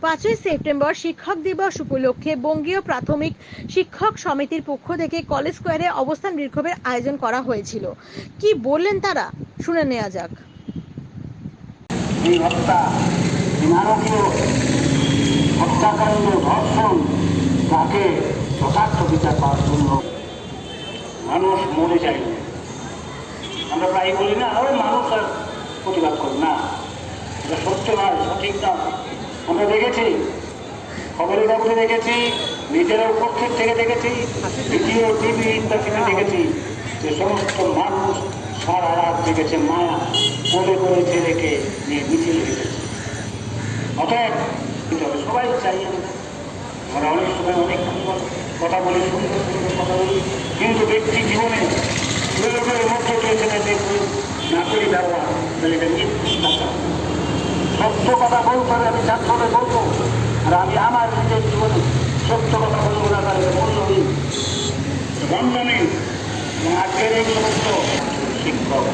পাঁচই সেপ্টেম্বর শিক্ষক দিবস উপলক্ষে বঙ্গীয় প্রাথমিক শিক্ষক সমিতির পক্ষ থেকে কলেজ স্কোয়ারে অবস্থান বিক্ষোভের আয়োজন করা হয়েছিল। কি বললেন তারা? শুনে নেওয়া যাক। মানুষ মরে আমরা প্রায় বলি না প্রতিবাদ করে না। এটা সত্য নয় সঠিক নয় আমরা দেখেছি খবরের কাগজে দেখেছি নিজেরা উপস্থিত থেকে দেখেছি ভিডিও টিভি ইত্যাদিতে দেখেছি যে সমস্ত মানুষ সারা রাত দেখেছে মায়া, কোলে করে ছেলেকে নিয়ে মিছিল হেঁটেছে অতএব, সবাই চাই আমরা। অনেক সময় অনেক কথা বলি সুন্দর সুন্দর কথা বলি, কিন্তু ব্যক্তি জীবনে মধ্য দেখুন না করি ব্যবহার, তাহলে এটা কথা। সত্য কথা বলতে হবে, আমি ছাত্রদের বলব। আর আমি আমার নিজের জীবনে সত্য কথা বলব না, তাহলে গন্ধ নেই। আজকের এই সমস্ত শিক্ষক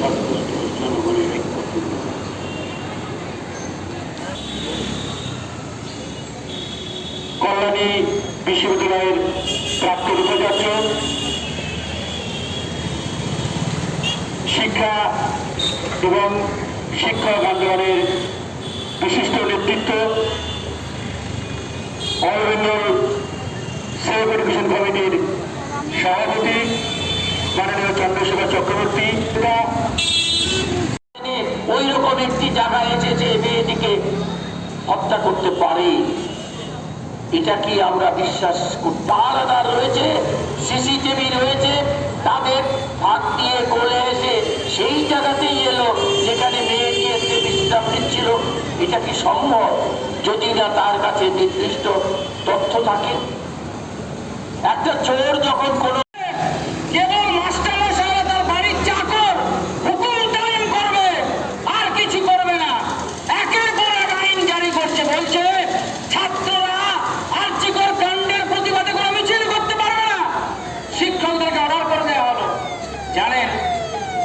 সর্বস্ত জনগণের কল্যাণী বিশ্ববিদ্যালয়ের প্রাক্তন উপাচার্য, শিক্ষা এবং শিক্ষক আন্দোলনের বিশিষ্ট নেতৃত্ব বেঙ্গল সেলফ এডুকেশন কমিটির সভাপতি, মাননীয় চন্দ্রশেখর চক্রবর্তী। ওই রকম একটি জায়গায় এসে যে মেয়েটিকে হত্যা করতে পারে, এটা কি আমরা বিশ্বাস করতে রয়েছে, সিসিটিভি রয়েছে, তাদের হাত দিয়ে কোলে এসে সেই জায়গাতেই এলো। যেখানে নিয়ে এসে বিশ্রাম নিচ্ছিল এটা কি সম্ভব? যদি না তার কাছে নির্দিষ্ট তথ্য থাকে। একটা চোর যখন কোনো কেবল মাস্টারমশাইরা তার বাড়ির চাকর হুকুম টাইম করবে আর কিছু করবে না একের পর এক আইন জারি করছে বলছে ছাত্ররা আর্যিকর কাণ্ডের প্রতিবাদে কোনো মিছিল করতে পারবে না শিক্ষকদেরকে অর্ডার করে দেওয়া হলো জানেন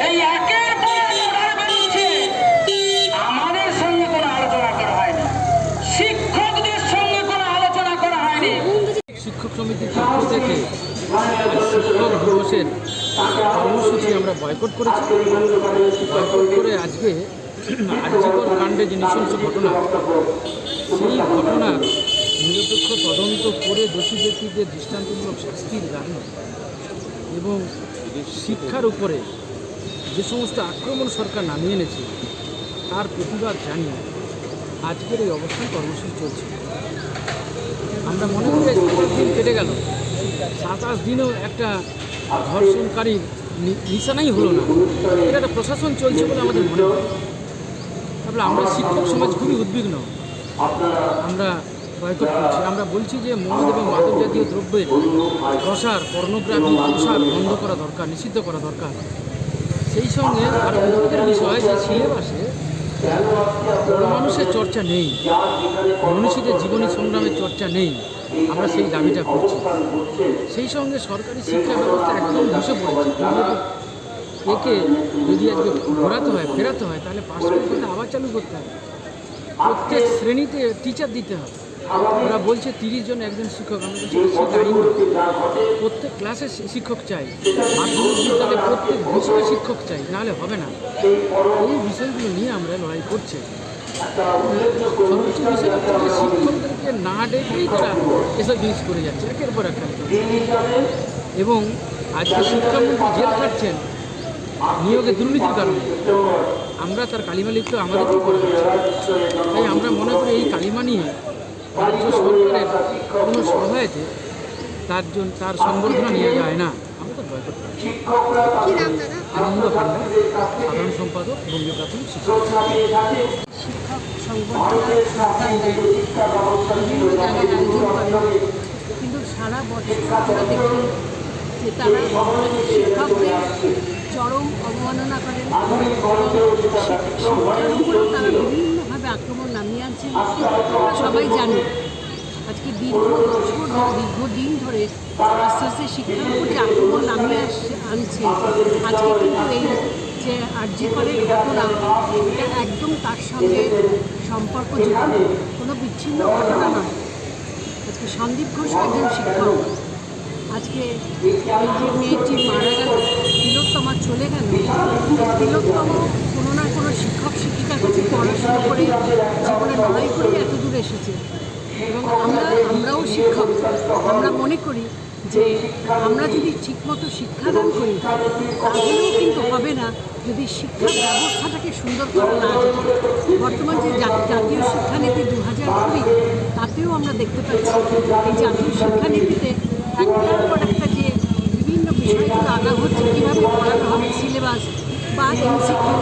এই একের পর এক অর্ডার বেরোচ্ছে আমাদের সঙ্গে কোনো আলোচনা করা হয়নি শিক্ষকদের সঙ্গে কোনো আলোচনা করা হয়নি শিক্ষক সমিতির পক্ষ থেকে শিক্ষক দিবসের কর্মসূচি আমরা বয়কট করেছি। বয়কট করে আজকে আর্যিকর কাণ্ডে যে নৃশংস ঘটনা, সেই ঘটনার নিরপেক্ষ তদন্ত করে দোষী ব্যক্তিদের দৃষ্টান্তমূলক শাস্তির দাবি এবং শিক্ষার উপরে যে সমস্ত আক্রমণ সরকার নামিয়ে এনেছে, তার প্রতিবাদ জানিয়ে আজকের এই অবস্থান কর্মসূচি চলছে। আমরা মনে করি দিন কেটে গেল। সাতাশ দিনেও একটা ধর্ষণকারীর নিশানাই হলো না। এটা একটা প্রশাসন চলছে বলে আমাদের মনে হয়। তাহলে আমরা শিক্ষক সমাজ খুবই উদ্বিগ্ন। আমরা বয়কট করছি। আমরা বলছি যে মদ এবং মাদক জাতীয় দ্রব্যের প্রসার, পর্নোগ্রাফি প্রসার বন্ধ করা দরকার, নিষিদ্ধ করা দরকার। সেই সঙ্গে আর উদ্যোগের বিষয় যে সিলেবাসে মানুষের চর্চা নেই। মনীষীদের জীবনী সংগ্রামের চর্চা নেই। আমরা সেই দাবিটা করছি। সেই সঙ্গে সরকারি শিক্ষা ব্যবস্থা একদম ধসে পড়েছে। একে যদি আজকে ঘোরাতে হয়, ফেরাতে হয়, তাহলে পাশ করতে আবার চালু করতে হবে। প্রত্যেক শ্রেণীতে টিচার দিতে হবে। ওরা বলছে তিরিশ জন একজন শিক্ষক, আমরা বলছি ঠিক আইন প্রত্যেক ক্লাসে শিক্ষক চাই। মাধ্যমিক বিদ্যালয়ে প্রত্যেক বিষয়ে শিক্ষক চাই, নাহলে হবে না। এই বিষয়গুলো নিয়ে আমরা লড়াই করছি। হচ্ছে শিক্ষকদেরকে না ডেকেই তারা এসব জিনিস করে যাচ্ছে একের পর একটা। এবং আজকে শিক্ষামন্ত্রী জেল খাটছেন নিয়োগে দুর্নীতির কারণে। আমরা তার কালিমা লিখতে আমাদেরকেও করা হচ্ছে। তাই আমরা মনে করি এই কালিমা নিয়ে রাজ্য সরকারের কোনো সহায়তে তার জন্য তার সংবর্ধনা নিয়ে যায় না। আমরা তো বয়কট করছি আনন্দ পান্ডা সাধারণ সম্পাদক বঙ্গীয় প্রাথমিক শিক্ষক। সংবর্ধনা বিভিন্ন জায়গায় আয়োজন করে কিন্তু সারা বছর আমরা যে তারা শিক্ষকদের চরম অবমাননা করেন শিক্ষার তারা বিভিন্নভাবে আক্রমণ নামিয়ে আনছেন সবাই জানি আজকে দীর্ঘ বছর দীর্ঘদিন ধরে আস্তে আস্তে শিক্ষার উপর যে আক্রমণ নামিয়ে আসছে আনছে আজকে কিন্তু এই যে আর্যিকরের ঘটনা এটা একদম তার সঙ্গে সম্পর্ক যুক্ত। কোনো বিচ্ছিন্ন ঘটনা নয়। আজকে সন্দীপ ঘোষ একজন শিক্ষক। আজকে এই যে মেয়েটি মারা গেল, তিলোত্তমা চলে গেল, তিলোত্তম কোনো না কোনো শিক্ষক শিক্ষিকার কাছে পড়াশুনো করে জীবনে লড়াই করে এত দূর এসেছে। এবং আমরা, আমরাও শিক্ষক। আমরা মনে করি যে আমরা যদি ঠিকমতো শিক্ষাদান করি, তাহলেও কিন্তু হবে না যদি শিক্ষা ব্যবস্থাটাকে সুন্দর করা না বর্তমান যে জাতীয় শিক্ষানীতি দু হাজার কুড়ি, তাতেও আমরা দেখতে পাচ্ছি এই জাতীয় শিক্ষানীতিতে একটার পর একটা যে বিভিন্ন বিষয়গুলো আনা হচ্ছে, কীভাবে পড়ানো হবে সিলেবাস বা এমসিকিউ,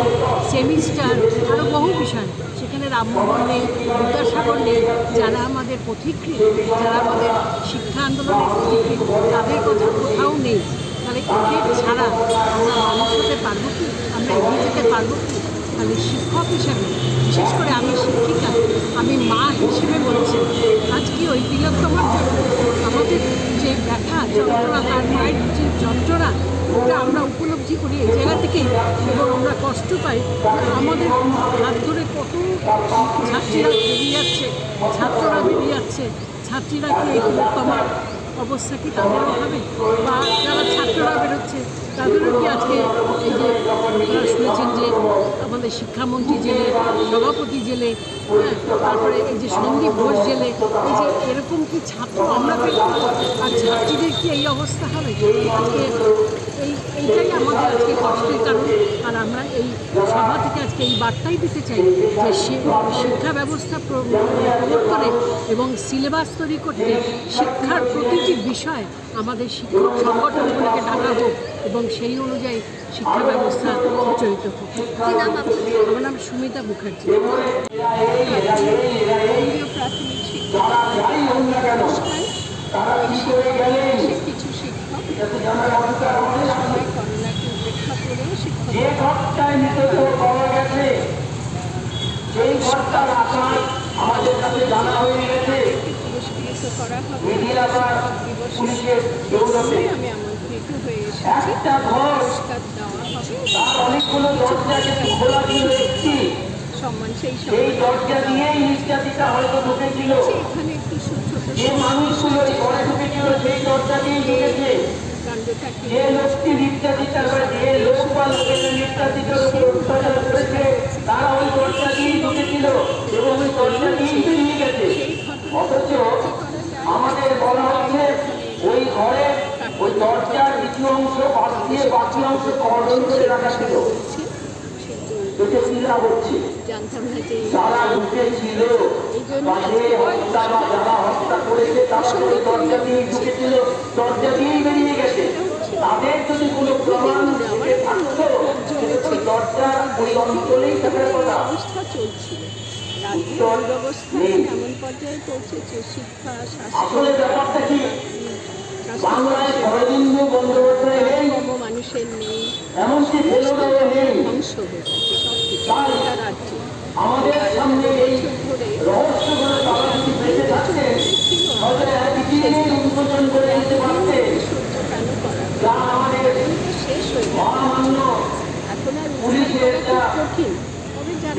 সেমিস্টার আরও বহু বিষয়। সেখানে রামমোহন নেই বিদ্যাসাগর নেই যারা আমাদের পথিকৃৎ, যারা আমাদের শিক্ষা আন্দোলনের পথিকৃৎ, তাদের কথা কোথাও নেই। তাহলে এদের ছাড়া আমরা মানুষ হতে পারব কি? আমরা এগিয়ে যেতে পারব কি? তাহলে শিক্ষক হিসাবে, বিশেষ করে আমি শিক্ষিকা, আমি মা হিসেবে বলছি আজকে ওই তিলোত্তমার জন্য? আমাদের যে ব্যথা, যন্ত্রণা, তার মায়ের যে যন্ত্রণা ওটা আমরা উপলব্ধি করি এই জায়গা থেকেই এবং আমরা কষ্ট পাই। আমাদের হাত ধরে কত ছাত্রীরা বেরিয়ে যাচ্ছে, ছাত্ররা বেরিয়ে যাচ্ছে, ছাত্রীরা কি এই তিলোত্তমার অবস্থা কি তাদেরও হবে? বা যারা ছাত্ররা বেরোচ্ছে, তাদেরও কি আজকে এই যে আপনারা শুনেছেন যে আমাদের শিক্ষামন্ত্রী জেলে, সভাপতি জেলে হ্যাঁ তারপরে এই যে সন্দীপ ঘোষ জেলে, এই যে এরকম কি ছাত্র আমরা পেলাম? আর ছাত্রীদের কি এই অবস্থা হবে? আজকে এই এইটাই আমাদের আজকে কষ্টের কারণ। আর আমরা এই সভা থেকে আজকে এই বার্তাই দিতে চাই যে শিক্ষা ব্যবস্থা প্রবর্তনে এবং সিলেবাস তৈরি করতে শিক্ষার প্রতিটি বিষয় আমাদের শিক্ষক সংগঠনগুলিকে ডাকা হোক এবং সেই অনুযায়ী শিক্ষা ব্যবস্থা প্রচলিত হোক। আমার নাম সুমিতা মুখার্জি। প্রাথমিক শিক্ষা অনুষ্ঠান এই শিক্ষা কিছু শিক্ষক সময় করোনাকে উপেক্ষা করেও শিক্ষক যে ঘরটায় মৃতদেহ পাওয়া গেছে সেই ঘরটার আকার আমাদের কাছে জানা হয়ে গেছে। পুলিশের একটা ঘর তার অনেকগুলো দরজা কিন্তু খোলা ছিল একটি। সেই সেই দরজা দিয়েই নির্যাতিতা হয়তো ঢুকেছিল। এখানে একটু ছোট যে মানুষগুলো ঘরে ঢুকেছিল সেই দরজা দিয়ে ঢুকেছে। যে লোকটি নির্যাতিতার বা যে লোক বা লোকের নির্যাতিতের উপর অত্যাচার করেছে তারা ওই দরজা দিয়েই ঢুকেছিল এবং ওই দরজা দিয়েই বেরিয়ে গেছে। অথচ আমাদের বলা হচ্ছে ওই ঘরে ওই দরজার কিছু অংশ বাদ দিয়ে বাকি অংশ কর্ডন করে রাখা ছিল। চিন্তা হচ্ছে। যারা বা যে হত্যা বা যারা হত্যা করেছে তারা ওই দরজা দিয়েই ঢুকেছিল। দরজা দিয়েই বেরিয়ে গেছে। তাদের যদি কোনো প্রমাণ থাকতো সেটা ওই দরজা ওই অঞ্চলেই থাকার কথা। অবস্থা চলছিল। রাজ্যের উত্তর এমন পর্যায়ে পৌঁছেছে শিক্ষা আসলে ব্যাপারটা কি? বাংলায় শরদিন্দু বন্দ্যোপাধ্যায় নেই। মানুষের নেই। এমনকি ফেলোরাও নেই। ধ্বংস হয়ে গেছে সব কিছু আমাদের সামনে এই ধরে রহস্যগুলো তারা যদি বেঁচে থাকতে হয়তো একদিনেই উদ্বোধন করে দিতে পারতে সহ্য কেন করা যা আমাদের এখন তো শেষ হয়ে গেছে মহামান্য এখন আর পুলিশের উদ্ধার করা একটা খুব কঠিন তবে যারা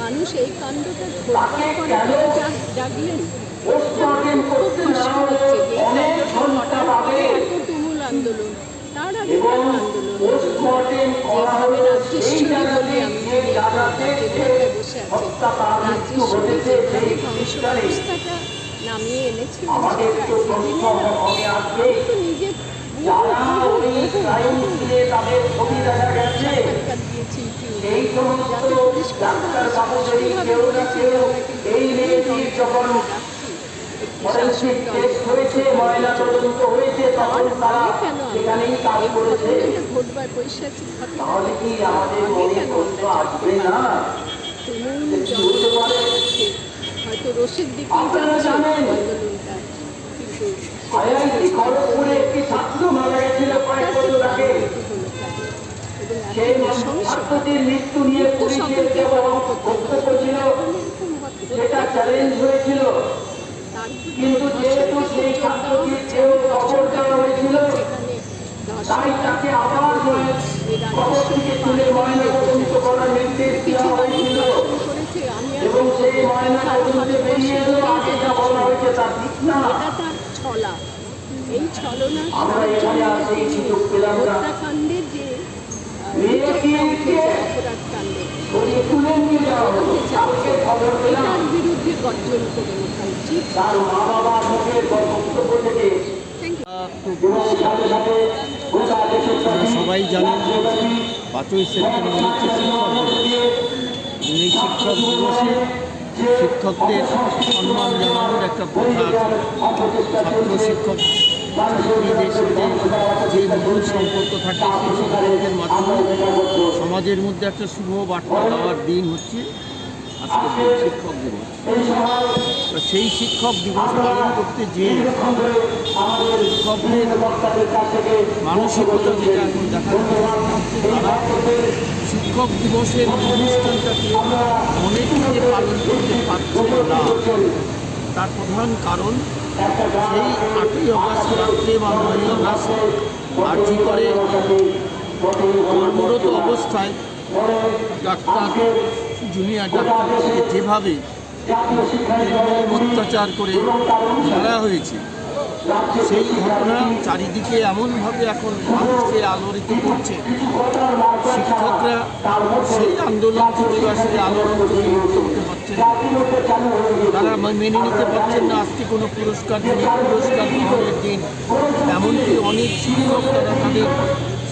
মানুষ এই কাণ্ডটা ঘটবার পরে কেন জাগলেন খুব কষ্ট হচ্ছে এই কাণ্ডটা ঘটার পরে এত তুমুল আন্দোলন তার আগে কেন আন্দোলন হলো? পোস্টমর্টেম করা যেভাবে রাজ্যেশ্বরী সেই আমি যে জায়গাতে যে যে ঘরে বসে আছে হত্যা তার মৃত্যু রাজ্যেশ্বরী যেভাবে ধ্বংস ব্যবস্থাটা নামিয়ে এনেছিলেন আমাদের সেটা তো প্রশ্ন একদিনে না। আসবে আমি তো নিজে যারা ওই ক্রাইম সিনে তাদের ছবি দেখা গেছে সাক্ষাৎকার দিয়েছি ইউটিউবে। সেই সমস্ত ডাক্তার বাবুদের কেউ না কেউ এই মেয়েটির যখন ফরেন্সিক টেস্ট হয়েছে ময়না তদন্ত হয়েছে তখন তারা সেখানেই কাজ করেছে তাহলে কি আমাদের না তৃণমূল যখন করছে, হয়তো রসের দিকেই যাচ্ছে আইআইটি খড়গপুরে একটি ছাত্র মারা গেছিল কয়েক বছর আগে। সেটা চ্যালেঞ্জ হয়েছিল। কিন্তু যেহেতু সেই ছাত্রটির কেউ খবর দেওয়া হয়েছিল তাই তাকে আবার খবর থেকে তুলে ময়না তদন্ত করার নির্দেশ দেওয়া হয়েছিল। করেছে আমি আর এবং সেই ময়না তদন্তে বেরিয়ে এলো আগে যা বলা হয়েছে তা ঠিক না। এটা ছলা এই ছলনা আমরা এখানে আসি সুযোগ পেলাম না হত্যাকাণ্ডের যে আহ, মেয়েকে অপরাধ কাণ্ডে সরিয়ে তুলে নিয়ে যাওয়া হলো কালকে খবর পেলাম এটার বিরুদ্ধে গর্জন করে ওঠা উচিত তার মা বাবার মুখের বক্তব্য থেকে থ্যাংক ইউ এবং সাথে সবাই জানেন পাঁচই সেপ্টেম্বর হচ্ছে শিক্ষক দিবস। এই শিক্ষক দিবসে শিক্ষকদের সম্মান জানানোর একটা প্রথা আছে। ছাত্র শিক্ষক ছাত্রীদের সাথে যে মূল সম্পর্ক থাকে সেই সম্পর্কের মাধ্যমে সমাজের মধ্যে একটা শুভ বার্তা দেওয়ার দিন হচ্ছে। আজকের দিন শিক্ষক দিবস। তো সেই শিক্ষক দিবস পালন করতে যে শিক্ষকদের মানসিকতা যেটা এখন দেখা যাচ্ছে তারা শিক্ষক দিবসের অনুষ্ঠানটাকে অনেক পালন করতে পারছে না। তার প্রধান কারণ সেই আটই অগাস্ট রাত্রে বা নয়ই অগাস্ট আর্জি করে কর্মরত অবস্থায় ডাক্তার জুনিয়র ডাক্তারকে যেভাবে অত্যাচার করে মারা হয়েছে, সেই ঘটনা চারিদিকে এমনভাবে এখন মানুষকে আলোড়িত করছে। শিক্ষকরা সেই আন্দোলন থেকে বা সেই আলোড়ন থেকে মুক্ত হতে পারছেন তারা মেনে নিতে পারছেন না, আজকে কোনো পুরস্কার পুরস্কার দিন। এমনকি অনেক শিক্ষক তারা তাদের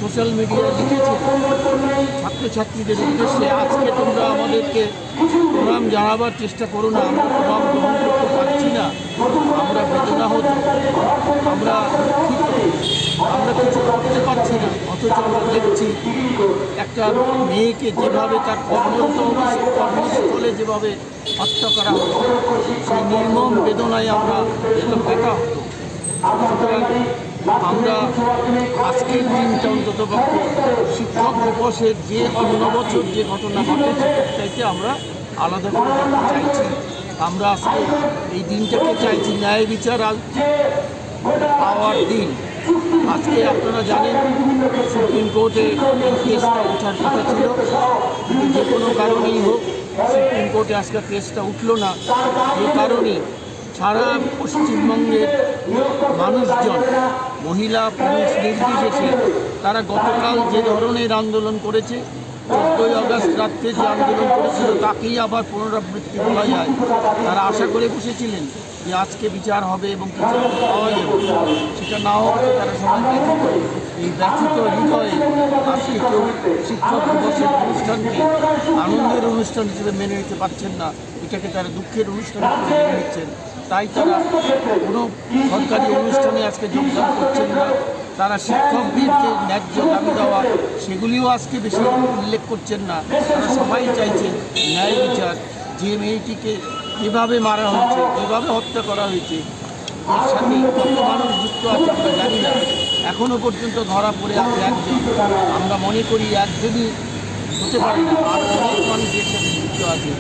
সোশ্যাল মিডিয়ায় লিখেছে, ছাত্রছাত্রীদের উদ্দেশ্যে আজকে তোমরা আমাদেরকে প্রণাম জানাবার চেষ্টা করো না, আমরা প্রণাম গ্রহণ করতে পারছি না, আমরা বেদনা হতো আমরা আমরা কিছু করতে পারছি না, অথচ আমরা দেখছি একটা মেয়েকে যেভাবে তার কর্মরত অবস্থা- কর্মস্থলে যেভাবে হত্যা করা হতো, সেই নির্মম বেদনায় আমরা যেত ব্যথা হতো। আমরা আজকের দিনটা অন্তত শিক্ষক দিবসের যে অন্য বছর যে ঘটনা ঘটেছে, তার চাইতে আমরা আলাদা করে চাইছি। আমরা আজকে এই দিনটাকে চাইছি ন্যায় বিচার পাওয়ার দিন। আজকে আপনারা জানেন, সুপ্রিম কোর্টে এই কেসটা ওঠার কথা ছিল। যে কোনো কারণেই হোক, সুপ্রিম কোর্টে আজকে কেসটা উঠল না। এই কারণে সারা পশ্চিমবঙ্গের মানুষজন মহিলা, পুরুষ নির্বিশেষে তারা গতকাল যে ধরনের আন্দোলন করেছে, চোদ্দই অগস্ট রাত্রে যে আন্দোলন করেছিল, তাকেই আবার পুনরাবৃত্তি বলা যায়। তারা আশা করে বসেছিলেন যে আজকে বিচার হবে এবং কিছু পাওয়া যাবে, সেটা না হওয়াতে তারা সবাই এই ব্যথিত হৃদয়ে আজকে কেউ শিক্ষক দিবসের অনুষ্ঠানকে আনন্দের অনুষ্ঠান হিসেবে মেনে নিতে পারছেন না। এটাকে তারা দুঃখের অনুষ্ঠান হিসেবে মেনে নিচ্ছেন। তাই তারা কোনো সরকারি অনুষ্ঠানে আজকে যোগদান করছেন না। তারা শিক্ষকদের যে ন্যায্য দাবি দেওয়া, সেগুলিও আজকে বেশি উল্লেখ করছেন না। তারা সবাই চাইছেন ন্যায় বিচার। যে মেয়েটিকে যেভাবে মারা হয়েছে যেভাবে হত্যা করা হয়েছে এর সাথে কত মানুষ যুক্ত আছে আমরা জানি না। এখনও পর্যন্ত ধরা পড়ে আছে একজন। আমরা মনে করি একজনই হতে পারে না আর অনেক মানুষ এর সাথে যুক্ত আছে।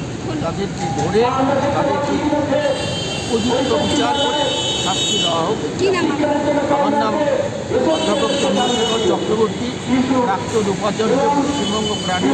তাদেরকে ধরে তাদেরকে উপযুক্ত বিচার করে শাস্তি দেওয়া হোক? আমার নাম অধ্যাপক চন্দ্রশেখর চক্রবর্তী প্রাক্তন উপাচার্য পশ্চিমবঙ্গ প্রাণী।